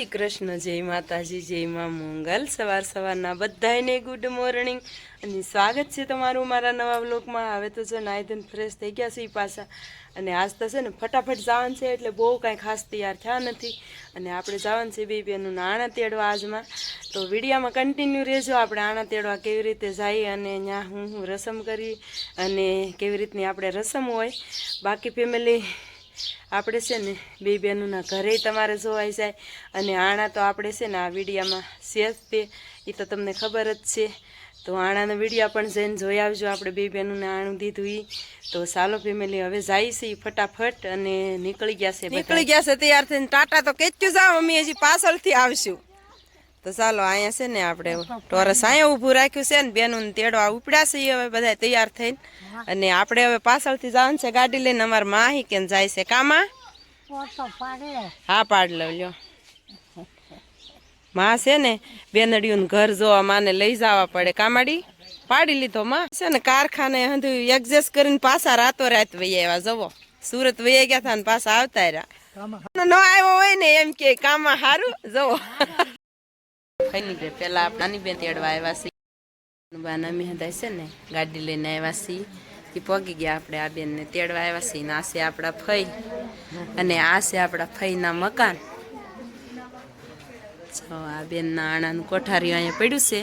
શ્રી કૃષ્ણ, જય માતાજી, જય માં મંગલ. સવાર સવારના બધાને ગુડ મોર્નિંગ અને સ્વાગત છે તમારું મારા નવા બ્લોગમાં હવે તો જો નાઈ ધોઈને ફ્રેશ થઈ ગયા છે પાછા. અને આજ તો છે ને ફટાફટ જવાનું છે, એટલે બહુ કાંઈ ખાસ તૈયાર થયા નથી. અને આપણે જવાનું છે બે બેનું આણા તેડવા આજમાં. તો વિડીયામાં કન્ટિન્યુ રહેજો. આપણે આણા તેડવા કેવી રીતે જઈએ અને ત્યાં હું હું રસમ કરી અને કેવી રીતની આપણે રસમ હોય. બાકી ફેમિલી આપણે છે ને બે બહેનોના ઘરે તમારે જોવાઈ જાય. અને આણા તો આપણે છે ને આ વિડીયામાં શેર તે એ તો તમને ખબર જ છે. તો આણાનો વિડીયા પણ જઈને જોઈ આવજો આપણે બે બહેનોને આણું દીધું એ તો સાલો ફેમિલી હવે જાય છે ફટાફટ અને નીકળી ગયા છે નીકળી ગયા છે, તૈયાર થઈને. ટાટા તો કેચ્યું જાઓ, અમે હજી પાછળથી આવશું. તો ચાલો અહીંયા છે ને આપણે ટોરસ અહીંયા ઊભું રાખ્યું છે ને બેનું તેડવા ઉપડ્યા છે હવે બધા તૈયાર થઈને. અને આપણે હવે પાછળથી જવાનું છે ગાડી લઈને અમારા માહી કેમ જાય છે. કામાં? હા પાડ લ્યો. માં છે ને બેનડીયું ઘર જોવા માને લઈ જવા પડે. કામાડી? પાડી લીધો માં. છે ને કારખાને હંધુ એડજસ્ટ કરીને પાછા રાતો રાત વહી આવ્યા જવો સુરત વહી ગયા હતા ને પાછા આવતા રહ્યા. ન આવ્યો હોય ને એમ કે કામમાં સારું જવો ખૈની બે પેલા આપણે નાની બેન તેડવા આવ્યા છીએ બાના મેહદાય છે ને, ગાડી લઈને આવ્યા છીએ એ પગી ગયા આપણે આ બેનને તેડવા આવ્યા છીએ ને આ છે આપણા ફઈ. અને આ છે આપણા ફઈના મકાન. જો આ બેનના આણાનું કોઠારી અહીંયા પડ્યું છે.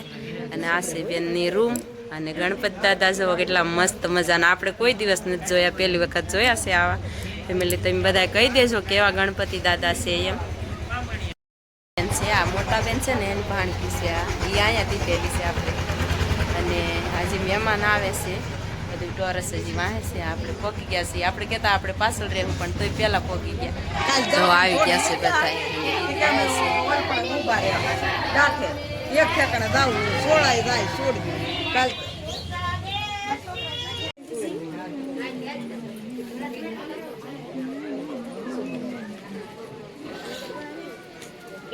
અને આ છે બેનની રૂમ. અને ગણપત દાદા જો કેટલા મસ્ત મજાના. આપણે કોઈ દિવસ નથી જોયા, પહેલી વખત જોયા છે આવા. ફેમિલી તમે બધા કહી દેજો કેવા ગણપતિ દાદા છે એમ. છે આ મોટા બેન છે ને એની ભાણકી છે આ એ અહીંયા દીધેલી છે આપણે. અને હજી મહેમાન આવે છે બધું ટોરસ હજી વાહે છે આપણે પોકી ગયા છીએ. આપણે કહેતા આપણે પાછળ રહેવું પણ તોય પહેલાં પોકી ગયા. તો આવી ગયા છે બધા એક ઠેકાણે જાવું સોળાય જાય છોડી કાલ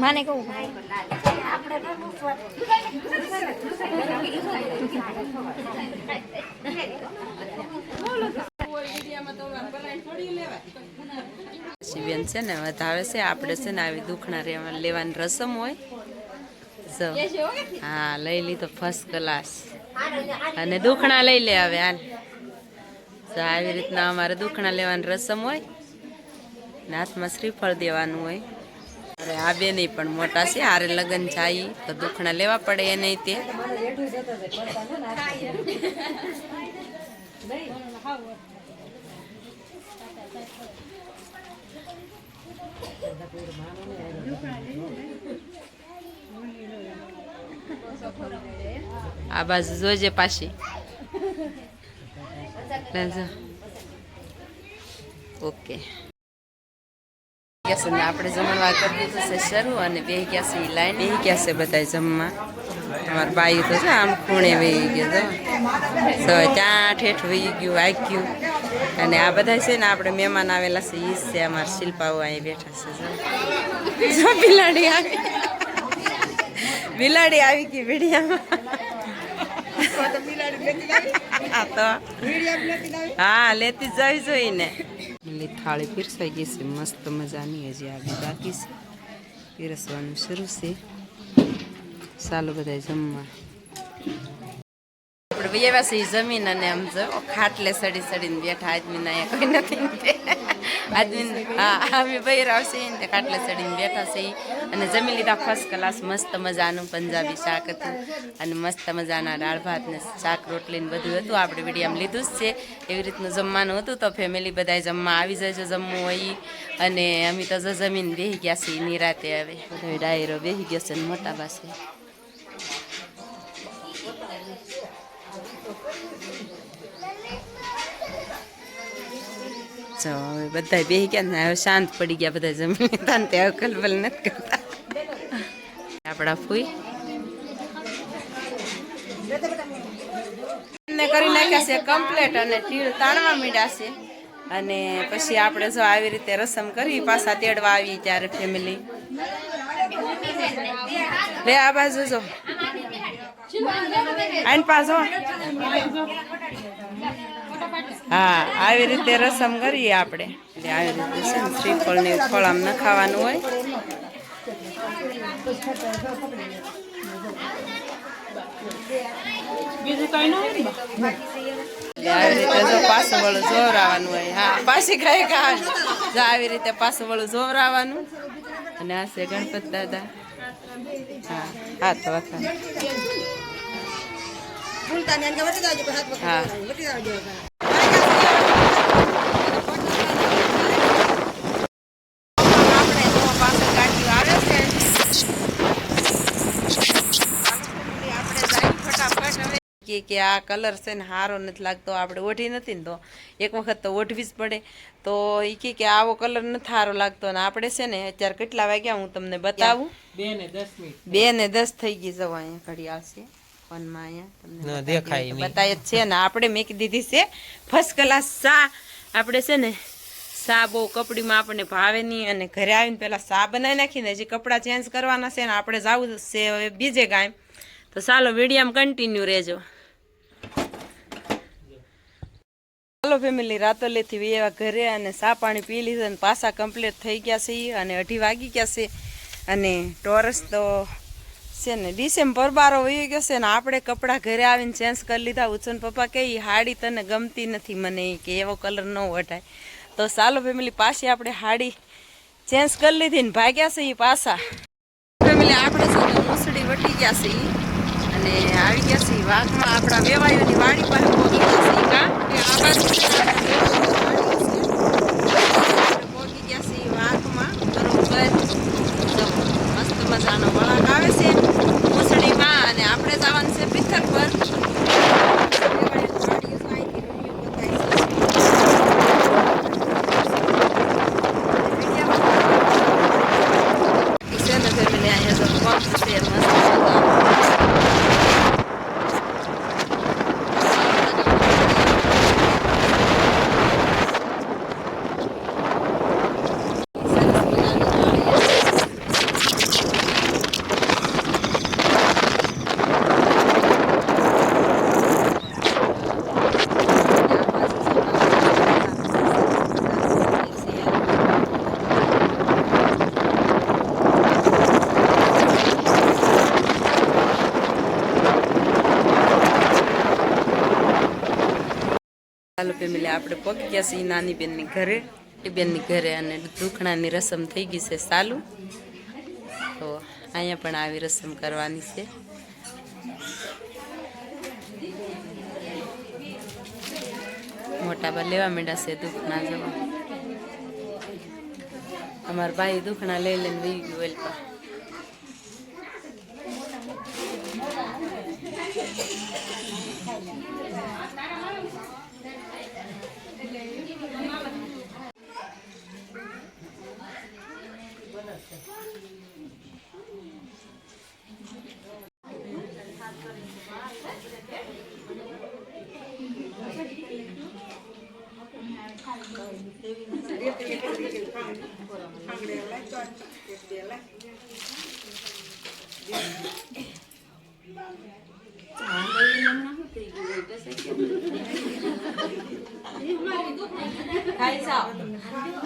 માને કહું. બેન છે ને વધાવે છે, આપણે છે ને આવી દુખણા લેવાની રસમ હોય. હા, લઈ લીધો ફર્સ્ટ ક્લાસ અને દુખણા લઈ લે હવે, હાલ. આવી રીતના અમારે દુખણા લેવાની રસમ હોય. ને હાથમાં શ્રીફળ દેવાનું હોય. અરે આ બે નહીં પણ મોટા છે આરે લગ્ન જાય તો દુખણા લેવા પડે એ નહીં તે. આ બાજુ જોજે પાછી. ઓકે. ગયા ને આપણે જમણવા કરી દીધું છે શરૂ અને બે ગયા છે લાઈન. બે ગયા છે બધા જમવા. અમારા બાઈ તો છે, આમ ખૂણે વહી ગયો તો. ત્યાં ઠેઠ વહી ગયું વાગ્યું અને આ બધા છે ને આપણે મહેમાન આવેલા છે, ઈ છે અમારા શિલ્પાઓ અહીં બેઠા છે બિલાડી આવી. બિલાડી આવી ગઈ વિડીયામાં. હા, લેતી જવી જોઈને લીલી થાળી પીરસાઈ ગઈ છે, મસ્ત મજાની હજી આગળ બાકી છે. પીરસવાનું શરૂ છે. ચાલો બધા જમવા. આપણે વૈયા છે જમીન અને આમ જો ખાટલે સડી સડીને બેઠા, આદમીને અહીંયા કોઈ નથી આદમી હા, અમે ભાઈ રાવશે ખાટલે સડીને બેઠા છે. અને જમી લીધા ફર્સ્ટ ક્લાસ મસ્ત મજાનું પંજાબી શાક હતું. અને મસ્ત મજાના દાળ ભાત ને શાક, રોટલી ને બધું હતું. આપણે વિડીયામાં લીધું જ છે. એવી રીતનું જમવાનું હતું તો ફેમિલી બધાય જમવા આવી જજો, જમવું હોય. અને અમે તો જમીન બેસી ગયા છીએ નિરાતે હવે. બધો ડાયરો બેસી ગયો છે મોટા પાસે જો, હવે બધા બે ગયા ને, હવે શાંત પડી ગયા બધા જમીન. લીધા ને તે અકલબલ કલબલ નથી કરતા. આપણા ફૂઈ. ને કરી નાખ્યા છે કમ્પ્લેટ અને તીળ તાણવા મીડા છે. અને પછી આપણે જો આવી રીતે રસમ કરી, પાછા તેડવા આવીએ ત્યારે ફેમિલી લે, આ બાજુ જો. આઈન પાછો. હા, આવી રીતે રસમ કરીએ આપણે. આવી રીતે છે ને શ્રીફળ ને ફળ આમ નખાવાનું હોય. એટલે આવી રીતે જો પાછું વળું જોવરાવાનું હોય હા પાછી કઈ જો આવી રીતે પાછું વળું જોવરાવાનું અને આ છે ગણપત દાદા હા. હાથ પકડી હા. જાવજો, વટી જાવજો. આપણે જો પાછળ ગાડીઓ આવે છે આપણે જાય ફટાફટ હવે કે કે આ કલર છે ને સારો નથી લાગતો આપણે ઓઢી નથી ને તો. એક વખત તો ઓઢવી જ પડે. તો એ કે કે આવો કલર નથી સારો લાગતો ને આપણે છે ને અત્યારે કેટલા વાગ્યા હું તમને બતાવું? બે ને દસ મિનિટ. બે ને દસ થઈ ગઈ જવા અહીંયા ઘડિયાળ છે ફોનમાં અહીંયા તમને દેખાય દઉં. તો નહીં. બતાય જ છે ને આપણે મેકી દીધી છે ફર્સ્ટ ક્લાસ સા આપણે છે ને સા બહુ કપડીમાં આપણને ભાવે નહીં અને ઘરે આવીને પહેલાં સા બનાવી નાખીને હજી કપડાં ચેન્જ કરવાના છે ને આપણે જવું છે બીજે ગામ તો ચાલો વિડીયામાં કન્ટિન્યુ રહેજો. ચાલો ફેમિલી રાતોલેથી એવા ઘરે અને સા પાણી પી લીધું અને પાછા કમ્પ્લીટ થઈ ગયા છે અને અઢી વાગી ગયા છે. અને ટોરસ તો છે ને ડિસેમ્બર બારો વહી ગયો છે ને આપણે કપડાં ઘરે આવીને ચેન્જ કરી લીધા. ઉછન પપ્પા કે ઈ હાડી તને ગમતી નથી. મને કે, એવો કલર ન વટાય. તો ચાલો ફેમિલી પાછી આપણે હાડી ચેન્જ કરી લીધી ને ભાગ્યા છે એ પાછા. ફેમિલી આપણે છે ને મૂસડી વટી ગયા છે ઈ. અને આવી ગયા છે ઈ વાઘમાં આપણા વેવાયોની વાડી પાસે પહોંચી ગયા છે ઈ કાં? પહોંચી ગયા છે ઈ વાઘમાં. બરોબર મસ્ત મજાનો વળાંક આવે છે મૂસડીમાં અને આપણે જવાનું છે પિથર પર વેવાયોની વાડીઓ છે, અહીંથી review બતાવીશ. છે ને ફેમિલી અહીંયા તો પંપ છે મસ્ત ચાલો ફેમિલી આપણે પહોંચી ગયા છીએ નાની બેનની ઘરે. એ બેનની ઘરે અને દુખણાની રસમ થઈ ગઈ છે સાલું. તો અહીંયા પણ આવી રસમ કરવાની છે. મોટા બા લેવા માંડ્યા છે દુખણા જવા. અમારા ભાઈ દુખણા લઈ લઈને વી ગયું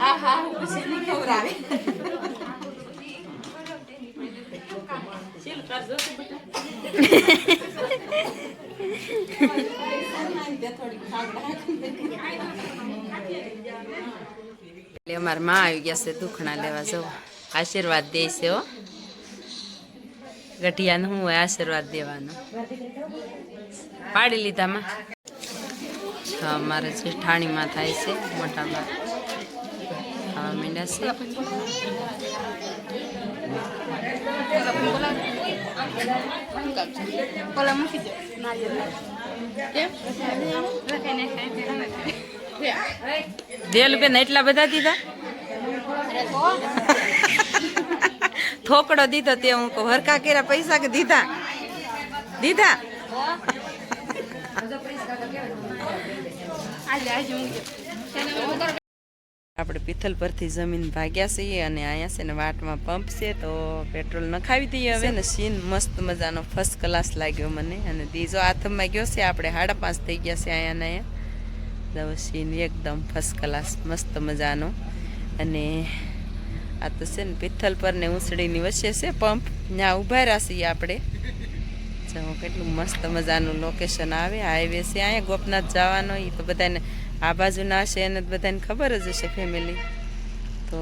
આ હા પછી નહીં ખવડાવે શીલ કરજો તો બેટા એટલે અમારા માં આવી ગયા છે દુખણા લેવા જવો આશીર્વાદ દે છે હો. ગઢિયાને હું હોય આશીર્વાદ દેવાનો. પાડી લીધામાં હા મારે જેઠાણીમાં થાય છે, મોટામાં. ખાવા માંડ્યા છે. દેલ ને એટલા બધા દીધા? થોકડો દીધો તે હું કહું હરકા કર્યા, પૈસા કે દીધા? દીધા? આપણે પિથલ પરથી જમીન ભાગ્યા છીએ અને અહીંયા છે ને વાટમાં પંપ છે, તો પેટ્રોલ નખાવી દઈએ હવે. ને સીન મસ્ત મજાનો ફર્સ્ટ ક્લાસ લાગ્યો મને. અને બીજો હાથમાં ગયો છે, આપણે સાડા પાંચ થઈ ગયા છે અહીંયા ને અહીંયા. સીન એકદમ ફર્સ્ટ ક્લાસ મસ્ત મજાનો. અને આ તો છે ને પિથલ પર ને ઉંસળીની વચ્ચે છે પંપ. ત્યાં ઊભા છીએ આપણે. જો કેટલું મસ્ત મજાનું લોકેશન આવે. હાઈવે છે, અહીંયા ગોપનાથ જવાનો એ તો બધાને આ બાજુના હશે એને બધાને ખબર જ હશે ફેમિલી તો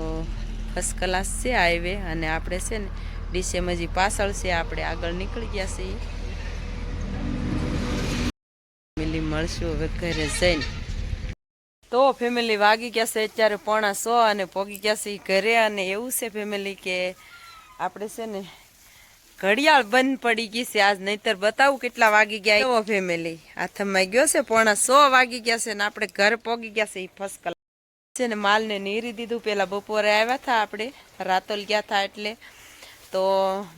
ફર્સ્ટ ક્લાસ છે હાઈવે અને આપણે છે ને ડીસેમ હજી પાછળ છે, આપણે આગળ નીકળી ગયા છીએ. ફેમિલી મળશું હવે ઘરે જઈને. તો ફેમિલી વાગી ગયા છે અત્યારે પોણા સો અને પોગી ગયા છે ઘરે, અને એવું છે ફેમિલી કે આપણે છે ને ઘડિયાળ બંધ પડી ગઈ છે આજ, નહીતર બતાવું કેટલા વાગી ગયા. એવો ફેમિલી હાથમાં ગયો છે, પોણા સો વાગી ગયા છે ને આપણે ઘર પોગી ગયા છે એ ફર્સ્ટ કલાક છે ને માલને નીરી દીધું પહેલાં બપોરે આવ્યા હતા આપણે, રાતોલ ગયા હતા એટલે. તો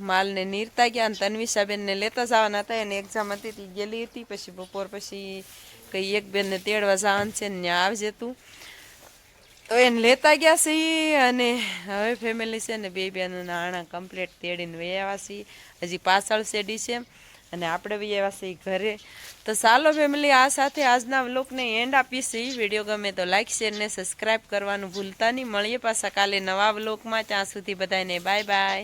માલને નીરતા ગયા અને તન્વિષાબેનને લેતા જવાના હતા, એને એક્ઝામ હતી, તી ગયેલી હતી, પછી બપોર પછી કંઈ એક બેનને તેડવા જવાનું છે ને આવજે તું. તો એને લેતા ગયા છીએ અને હવે ફેમિલી છે ને બે બેનું નાણાં કમ્પ્લીટ તેડીને વહ્યા છીએ. હજી પાછળ છે ડીસેમ અને આપણે વહ્યા છીએ ઘરે. તો ચાલો ફેમિલી આ સાથે આજના વ્લોગને એન્ડ આપીશી વીડિયો ગમે તો લાઈક શેર ને સબસ્ક્રાઈબ કરવાનું ભૂલતા નહીં. મળીએ પાછા કાલે નવા વ્લોગમાં. ત્યાં સુધી બધાને બાય બાય